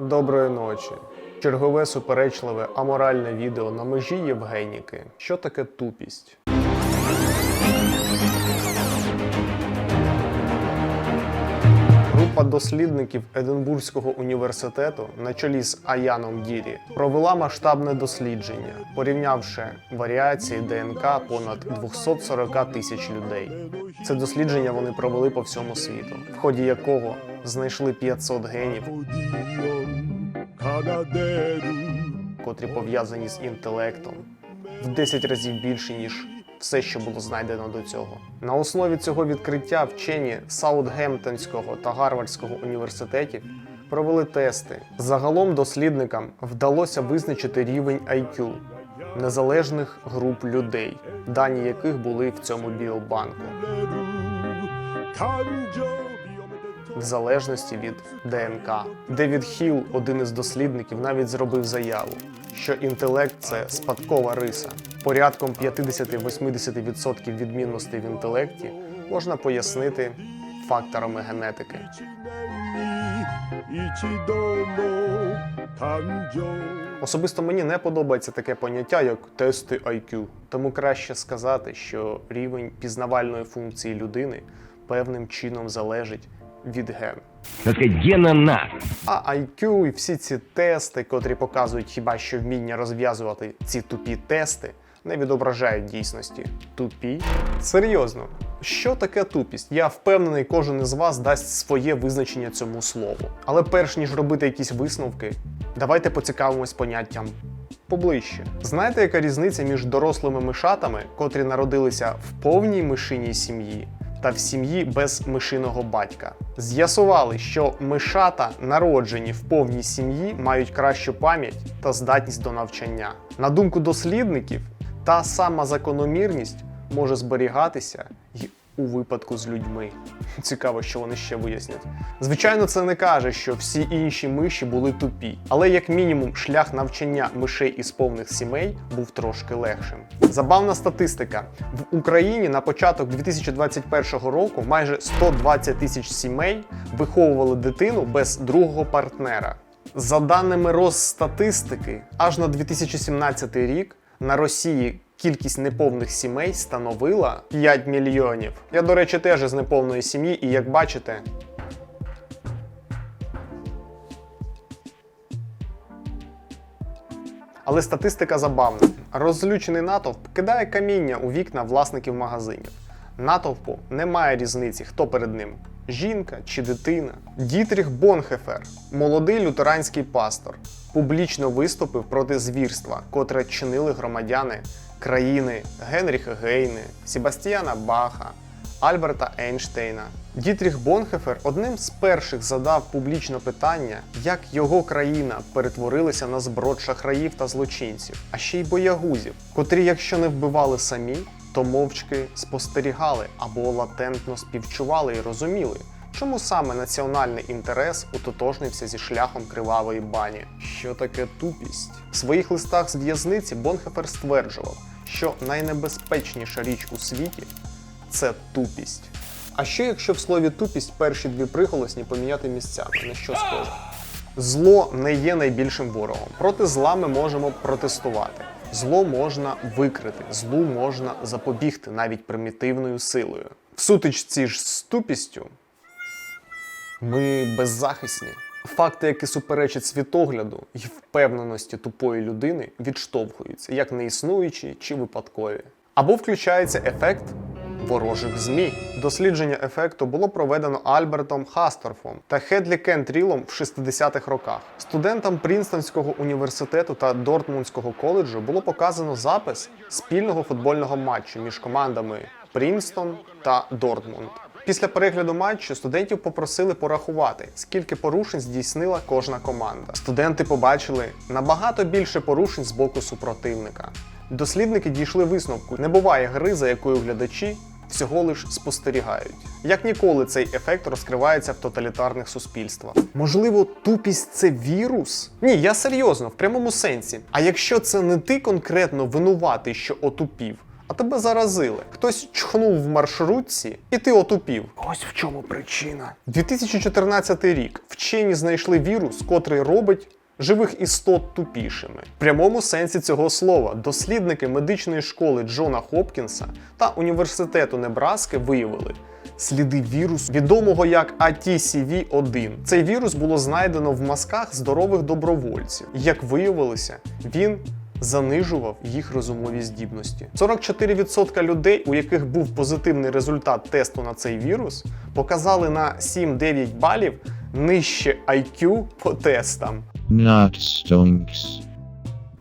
Доброї ночі. Чергове суперечливе аморальне відео на межі Євгеніки. Що таке тупість? Група дослідників Единбурзького університету на чолі з Аяном Дірі провела масштабне дослідження, порівнявши варіації ДНК понад 240 тисяч людей. Це дослідження вони провели по всьому світу, в ході якого знайшли 500 генів, котрі пов'язані з інтелектом, в 10 разів більше, ніж все, що було знайдено до цього. На основі цього відкриття вчені Саутгемптонського та Гарвардського університетів провели тести. Загалом дослідникам вдалося визначити рівень IQ незалежних груп людей, дані яких були в цьому біобанку в залежності від ДНК. Девід Хіл, один із дослідників, навіть зробив заяву, що інтелект це спадкова риса. Порядком 50-80% відмінностей в інтелекті можна пояснити факторами генетики. Особисто мені не подобається таке поняття, як тести IQ. Тому краще сказати, що рівень пізнавальної функції людини певним чином залежить від ген. гена нас. А IQ і всі ці тести, котрі показують хіба що вміння розв'язувати ці тупі тести, не відображають дійсності. Тупі? Серйозно, що таке тупість? Я впевнений, кожен із вас дасть своє визначення цьому слову. Але перш ніж робити якісь висновки, давайте поцікавимось поняттям поближче. Знаєте, яка різниця між дорослими мишатами, котрі народилися в повній мишиній сім'ї, та в сім'ї без мишиного батька. З'ясували, що мишата, народжені в повній сім'ї, мають кращу пам'ять та здатність до навчання. На думку дослідників, та сама закономірність може зберігатися й у випадку з людьми. Цікаво, що вони ще вияснять. Звичайно, це не каже, що всі інші миші були тупі, але як мінімум шлях навчання мишей із повних сімей був трошки легшим. Забавна статистика: в Україні на початок 2021 року майже 120 тисяч сімей виховували дитину без другого партнера. За даними Росстатистики, аж на 2017 рік на Росії кількість неповних сімей становила 5 мільйонів. Я, до речі, теж із неповної сім'ї, і як бачите. Але статистика забавна. Розлючений натовп кидає каміння у вікна власників магазинів. Натовпу немає різниці, хто перед ним жінка чи дитина. Дітріх Бонхефер, молодий лютеранський пастор, публічно виступив проти звірства, котре чинили громадяни країни Генріха Гейне, Себастьяна Баха, Альберта Ейнштейна. Дітріх Бонхефер одним з перших задав публічно питання, як його країна перетворилася на зброд шахраїв та злочинців, а ще й боягузів, котрі, якщо не вбивали самі, то мовчки спостерігали або латентно співчували і розуміли, чому саме національний інтерес утотожнився зі шляхом кривавої бані. Що таке тупість? В своїх листах з в'язниці Бонхефер стверджував, що найнебезпечніша річ у світі це тупість. А що якщо в слові тупість перші дві приголосні поміняти місцями? На що схоже? Зло не є найбільшим ворогом. Проти зла ми можемо протестувати. Зло можна викрити, злу можна запобігти навіть примітивною силою. В сутичці ж з тупістю ми беззахисні. Факти, які суперечать світогляду і впевненості тупої людини, відштовхуються як неіснуючі чи випадкові. Або включається ефект ворожих змі. Дослідження ефекту було проведено Альбертом Хасторфом та Хедлі Кентрілом в 60-х роках. Студентам Прінстонського університету та Дортмундського коледжу було показано запис спільного футбольного матчу між командами Прінстон та Дортмунд. Після перегляду матчу студентів попросили порахувати, скільки порушень здійснила кожна команда. Студенти побачили набагато більше порушень з боку супротивника. Дослідники дійшли висновку: не буває гри, за якою глядачі всього лиш спостерігають. Як ніколи цей ефект розкривається в тоталітарних суспільствах. Можливо, тупість це вірус? Ні, я серйозно, в прямому сенсі. А якщо це не ти конкретно винуватий, що отупів, а тебе заразили. Хтось чхнув в маршрутці, і ти отупів. Ось в чому причина. 2014 рік вчені знайшли вірус, котрий робить. Живих істот тупішими. В прямому сенсі цього слова дослідники медичної школи Джона Хопкінса та університету Небраски виявили сліди вірусу, відомого як ATCV1. Цей вірус було знайдено в мазках здорових добровольців. Як виявилося, він занижував їх розумові здібності. 44% людей, у яких був позитивний результат тесту на цей вірус, показали на 7-9 балів нижче IQ по тестам. Not stonks.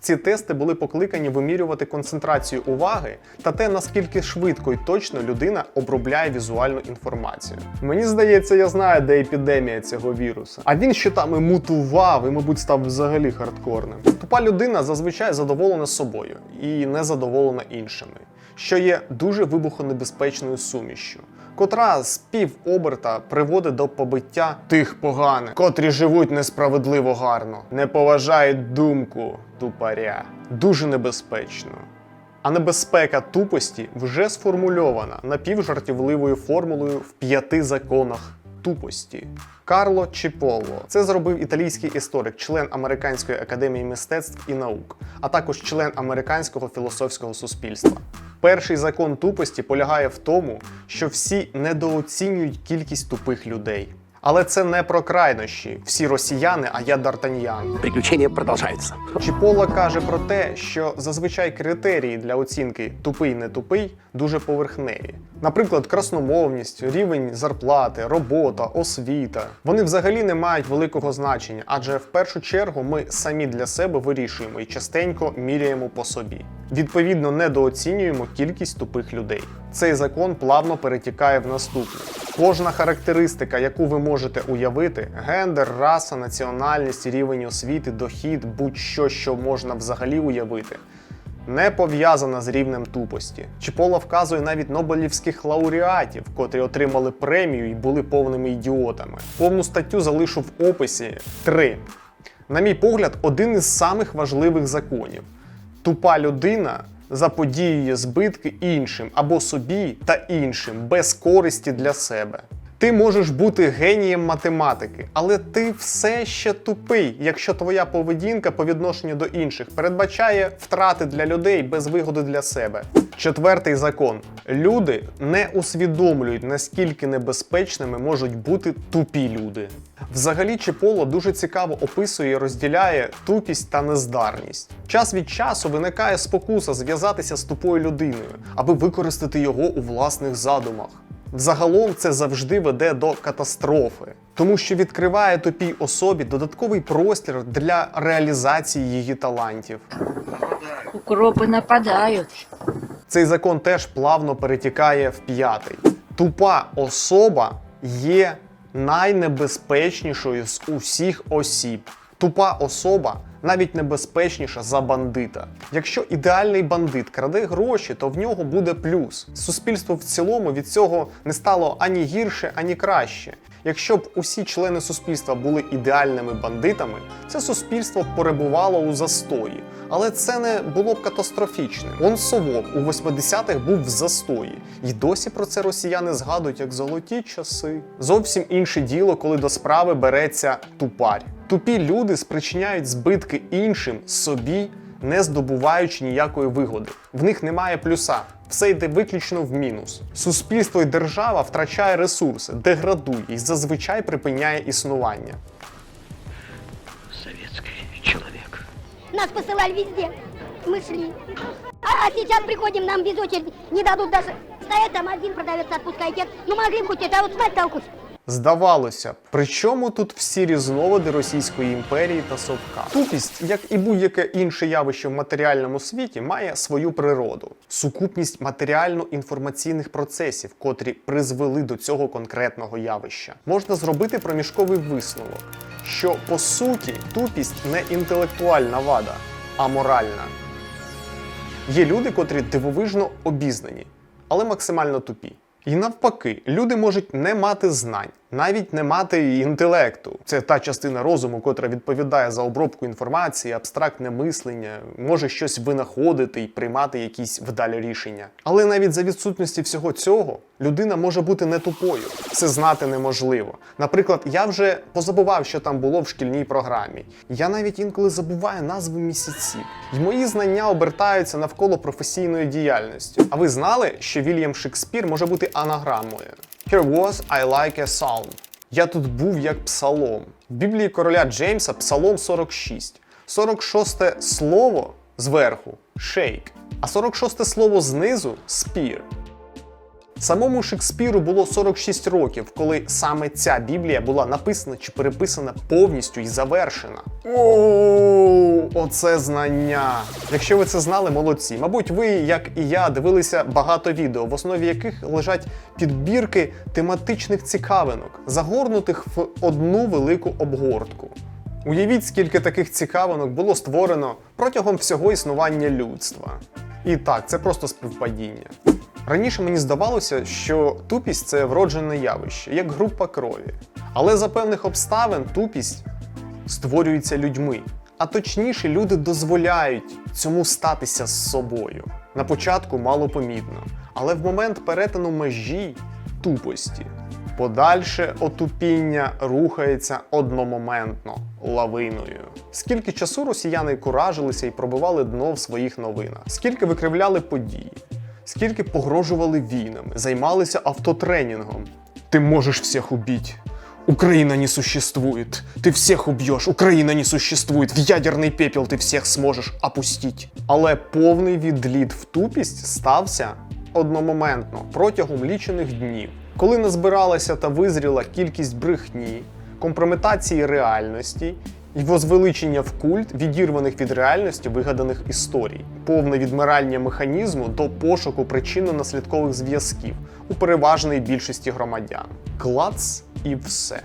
Ці тести були покликані вимірювати концентрацію уваги та те, наскільки швидко і точно людина обробляє візуальну інформацію. Мені здається, я знаю, де епідемія цього вірусу. А він ще там і мутував, і, мабуть, став взагалі хардкорним. Тупа людина зазвичай задоволена собою і не задоволена іншими, що є дуже вибухонебезпечною сумішю, Котра з пів оберта приводить до побиття тих поганих, котрі живуть несправедливо гарно, не поважають думку тупаря. Дуже небезпечно. А небезпека тупості вже сформульована напівжартівливою формулою в п'яти законах тупості. Карло Чіполло це зробив італійський історик, член Американської академії мистецтв і наук, а також член Американського філософського суспільства. Перший закон тупості полягає в тому, що всі недооцінюють кількість тупих людей. Але це не про крайнощі. Всі росіяни, а я Д'Артаньян. Приключения продолжаются. Чіпола каже про те, що зазвичай критерії для оцінки тупий не тупий дуже поверхневі. Наприклад, красномовність, рівень зарплати, робота, освіта. Вони взагалі не мають великого значення, адже в першу чергу ми самі для себе вирішуємо і частенько міряємо по собі. Відповідно, недооцінюємо кількість тупих людей. Цей закон плавно перетікає в наступне. Кожна характеристика, яку ви можете уявити, гендер, раса, національність, рівень освіти, дохід, будь-що, що можна взагалі уявити, не пов'язана з рівнем тупості. Чіпола вказує навіть нобелівських лауреатів, котрі отримали премію і були повними ідіотами. Повну статтю залишу в описі 3. На мій погляд, один із самих важливих законів. Тупа людина заподіює збитки іншим або собі та іншим без користі для себе. Ти можеш бути генієм математики, але ти все ще тупий, якщо твоя поведінка по відношенню до інших передбачає втрати для людей без вигоди для себе. Четвертий закон: люди не усвідомлюють, наскільки небезпечними можуть бути тупі люди. Взагалі, Чеполо дуже цікаво описує і розділяє тупість та нездарність. Час від часу виникає спокуса зв'язатися з тупою людиною, аби використати його у власних задумах. Загалом це завжди веде до катастрофи, тому що відкриває тупій особі додатковий простір для реалізації її талантів. Укропы нападают. Цей закон теж плавно перетікає в п'ятий. Тупа особа є найнебезпечнішою з усіх осіб. Тупа особа навіть небезпечніша за бандита. Якщо ідеальний бандит краде гроші, то в нього буде плюс. Суспільство в цілому від цього не стало ані гірше, ані краще. Якщо б усі члени суспільства були ідеальними бандитами, це суспільство перебувало у застої. Але це не було б катастрофічним. Он Совок у 80-х був в застої, і досі про це росіяни згадують як золоті часи. Зовсім інше діло, коли до справи береться тупарь. Тупі люди спричиняють збитки іншим собі, не здобуваючи ніякої вигоди. В них немає плюса. Все йде виключно в мінус. Суспільство і держава втрачає ресурси, деградує і зазвичай припиняє існування. Советский человек. Нас посылали везде. Мы шли. А, а сейчас приходим, нам без очереди не дадут даже. Стоять там один продавец, отпускайте. Ну могли бы хоть это, а вот смотри толкусь. Здавалося при чому тут всі різновиди Російської імперії та совка? Тупість, як і будь-яке інше явище в матеріальному світі, має свою природу, сукупність матеріально-інформаційних процесів, котрі призвели до цього конкретного явища. Можна зробити проміжковий висновок, що по суті тупість не інтелектуальна вада, а моральна. Є люди, котрі дивовижно обізнані, але максимально тупі. І навпаки, люди можуть не мати знань, Навіть не мати інтелекту. Це та частина розуму, котра відповідає за обробку інформації, абстрактне мислення, може щось винаходити і приймати якісь вдалі рішення. Але навіть за відсутності всього цього людина може бути не тупою. Це знати неможливо. Наприклад, я вже позабував, що там було в шкільній програмі. Я навіть інколи забуваю назви місяців. І мої знання обертаються навколо професійної діяльності. А ви знали, що Вільям Шекспір може бути анаграмою? Here was I like a psalm. Я тут був як псалом. В Біблії короля Джеймса псалом 46. 46 слово зверху шейк, а 46 слово знизу спір. Самому Шекспіру було 46 років, коли саме ця Біблія була написана чи переписана повністю і завершена. Оу, оце знання! Якщо ви це знали, молодці. Мабуть, ви, як і я, дивилися багато відео, в основі яких лежать підбірки тематичних цікавинок, загорнутих в одну велику обгортку. Уявіть, скільки таких цікавинок було створено протягом всього існування людства. І так, це просто співпадіння. Раніше мені здавалося, що тупість це вроджене явище, як група крові. Але за певних обставин тупість створюється людьми. А точніше, люди дозволяють цьому статися з собою. На початку мало помітно, але в момент перетину межі тупості подальше отупіння рухається одномоментно лавиною. Скільки часу росіяни куражилися і пробивали дно в своїх новинах, скільки викривляли події, скільки погрожували війнами, займалися автотренінгом. Ти можеш всіх убити. Украина не существует. Ты всех убьешь. Украина не существует. В ядерний пепел ти всіх зможеш опустить. Але повний відліт в тупість стався одномоментно протягом лічених днів, коли назбиралася та визріла кількість брехні, компрометації реальності і возвеличення в культ відірваних від реальності вигаданих історій, повне відмирання механізму до пошуку причинно-наслідкових зв'язків у переважної більшості громадян. Клац і все.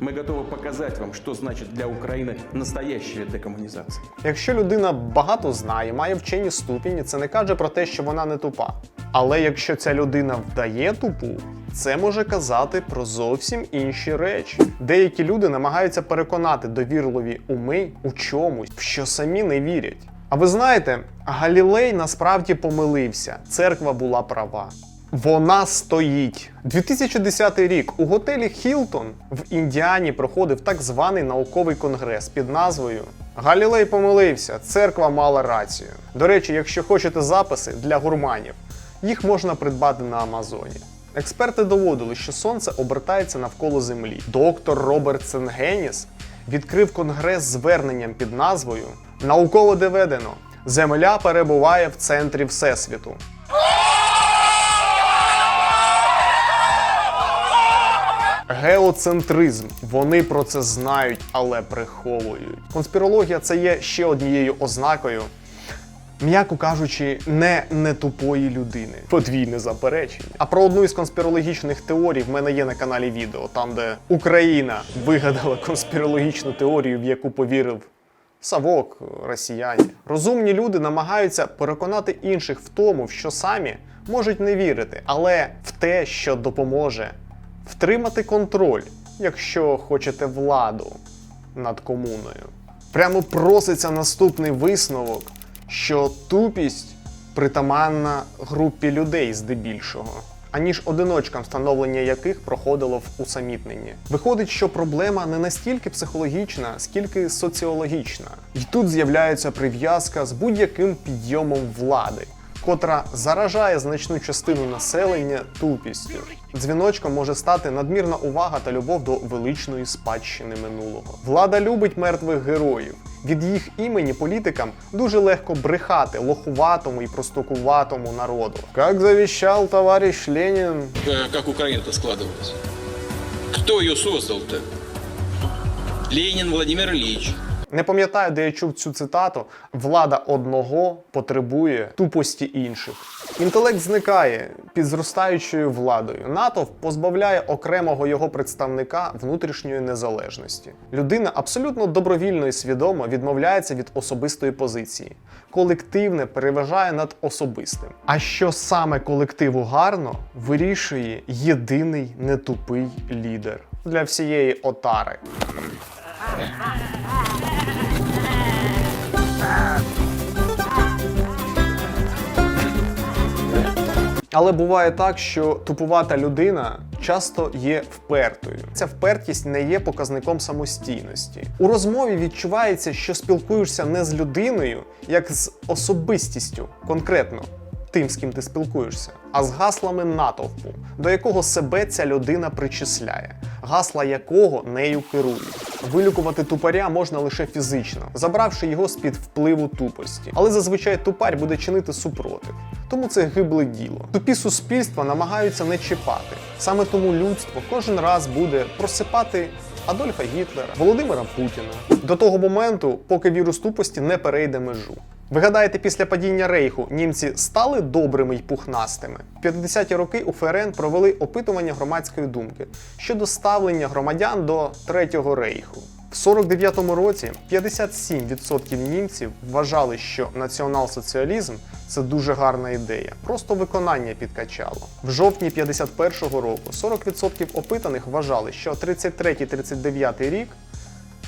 Мы готовы показать вам, что значит для Украины настоящая декоммунизация. Якщо людина багато знає, має вчені ступені, це не каже про те, що вона не тупа. Але якщо ця людина вдає тупу, це може казати про зовсім інші речі. Деякі люди намагаються переконати довірливі уми у чомусь, в що самі не вірять. А ви знаєте, Галілей насправді помилився. Церква була права. Вона стоїть. 2010 рік у готелі Хілтон в Індіані проходив так званий науковий конгрес під назвою Галілей помилився, церква мала рацію. До речі, якщо хочете записи для гурманів, їх можна придбати на Амазоні. Експерти доводили, що сонце обертається навколо Землі. Доктор Роберт Сенгеніс відкрив конгрес зверненням під назвою Науково доведено. Земля перебуває в центрі Всесвіту. Геоцентризм. Вони про це знають, але приховують. Конспірологія це є ще однією ознакою, м'яко кажучи, не нетупої людини. Подвійне заперечення. А про одну із конспірологічних теорій в мене є на каналі відео, там де Україна вигадала конспірологічну теорію, в яку повірив. Савок, росіяни. Розумні люди намагаються переконати інших в тому, в що самі можуть не вірити, але в те, що допоможе втримати контроль, якщо хочете владу над комуною. Прямо проситься наступний висновок, що тупість притаманна групі людей здебільшого, аніж одиночкам, встановлення яких проходило в усамітненні. Виходить, що проблема не настільки психологічна, скільки соціологічна. І тут з'являється прив'язка з будь-яким підйомом влади. Котра заражає значну частину населення тупістю. Дзвіночком може стати надмірна увага та любов до величної спадщини минулого. Влада любить мертвих героїв. Від їх імені політикам дуже легко брехати лохуватому і простокуватому народу. Як завіщав товариш Ленін, Э, как Украина-то складывалась. Кто ее создал-то? Ленин Владимир Ильич. Не пам'ятаю, де я чув цю цитату. Влада одного потребує тупості інших. Інтелект зникає під зростаючою владою. НАТО позбавляє окремого його представника внутрішньої незалежності. Людина абсолютно добровільно і свідомо відмовляється від особистої позиції. Колективне переважає над особистим. А що саме колективу гарно, вирішує єдиний нетупий лідер. для всієї отари. Але буває так, що тупувата людина часто є впертою. Ця впертість не є показником самостійності. У розмові відчувається, що спілкуєшся не з людиною, як з особистістю, конкретно тим, з ким ти спілкуєшся, а з гаслами натовпу, до якого себе ця людина причисляє, гасла якого нею керують. Вилікувати тупаря можна лише фізично, забравши його з-під впливу тупості. Але зазвичай тупарь буде чинити супротив. Тому це гибле діло. Тупі суспільства намагаються не чіпати. Саме тому людство кожен раз буде просипати Адольфа Гітлера, Володимира Путіна до того моменту, поки вірус тупості не перейде межу. Ви гадаєте, після падіння рейху німці стали добрими й пухнастими? В 50-ті роки у ФРН провели опитування громадської думки щодо ставлення громадян до Третього рейху. В 49-му році 57% німців вважали, що націонал-соціалізм це дуже гарна ідея, просто виконання підкачало. В жовтні 51-го року 40% опитаних вважали, що 33-39 рік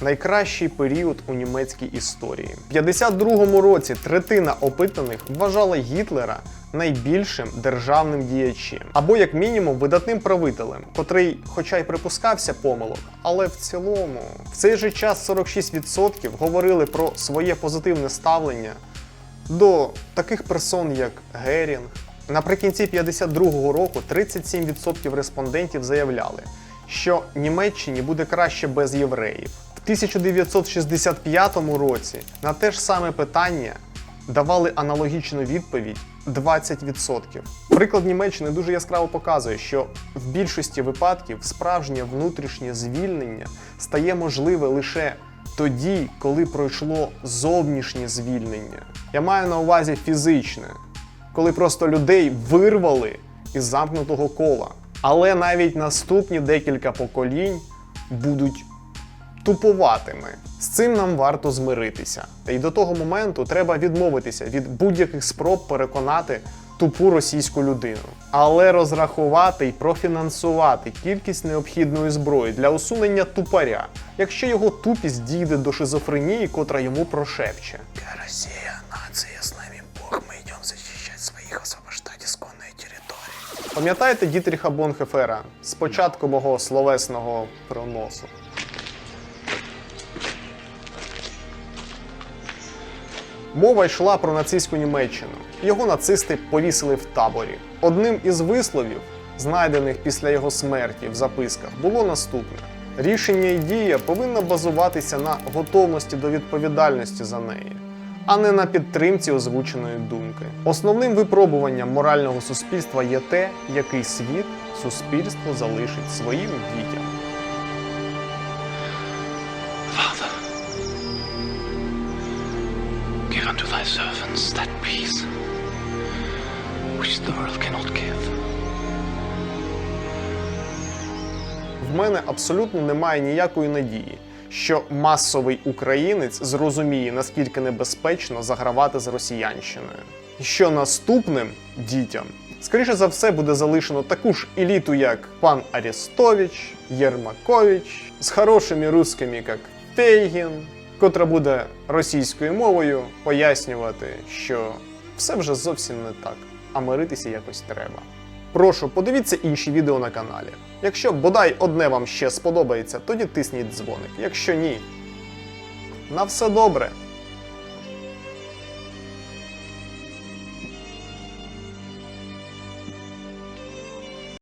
найкращий період у німецькій історії. В 52-му році третина опитаних вважала Гітлера найбільшим державним діячем, або як мінімум видатним правителем, котрий, хоча й припускався помилок, але в цілому в цей же час 46% говорили про своє позитивне ставлення до таких персон, як Герінг. Наприкінці 52-го року 37% респондентів заявляли, що Німеччині буде краще без євреїв. В 1965 році на те ж саме питання давали аналогічну відповідь 20%. Приклад Німеччини дуже яскраво показує, що в більшості випадків справжнє внутрішнє звільнення стає можливе лише тоді, коли пройшло зовнішнє звільнення. Я маю на увазі фізичне, коли просто людей вирвали із замкнутого кола. Але навіть наступні декілька поколінь будуть туповатими. З цим нам варто змиритися. І до того моменту треба відмовитися від будь-яких спроб переконати тупу російську людину, але розрахувати і профінансувати кількість необхідної зброї для усунення тупаря, якщо його тупість дійде до шизофренії, котра йому прошепче. Росія, нація, з нами Бог, ми йдемо захищати своїх, освобождати ісконної території. Пам'ятаєте Дітріха Бонхефера з початку мого словесного проносу? Мова йшла про нацистську Німеччину. Його нацисти повісили в таборі. Одним із висловів, знайдених після його смерті в записках, було наступне: рішення і дія повинна базуватися на готовності до відповідальності за неї, а не на підтримці озвученої думки. Основним випробуванням морального суспільства є те, який світ суспільство залишить своїм дітям. Servants that peace which the world cannot give. В мене абсолютно немає ніякої надії, що масовий українець зрозуміє, наскільки небезпечно загравати з росіянщиною. Що наступним дітям, скоріше за все, буде залишено таку ж еліту, як пан Арестович, Єрмакович, з хорошими русскими, як Фейгін, котра буде російською мовою пояснювати, що все вже зовсім не так, а миритися якось треба. Прошу, подивіться інші відео на каналі. Якщо бодай одне вам ще сподобається, тоді тисніть дзвоник. Якщо ні, на все добре.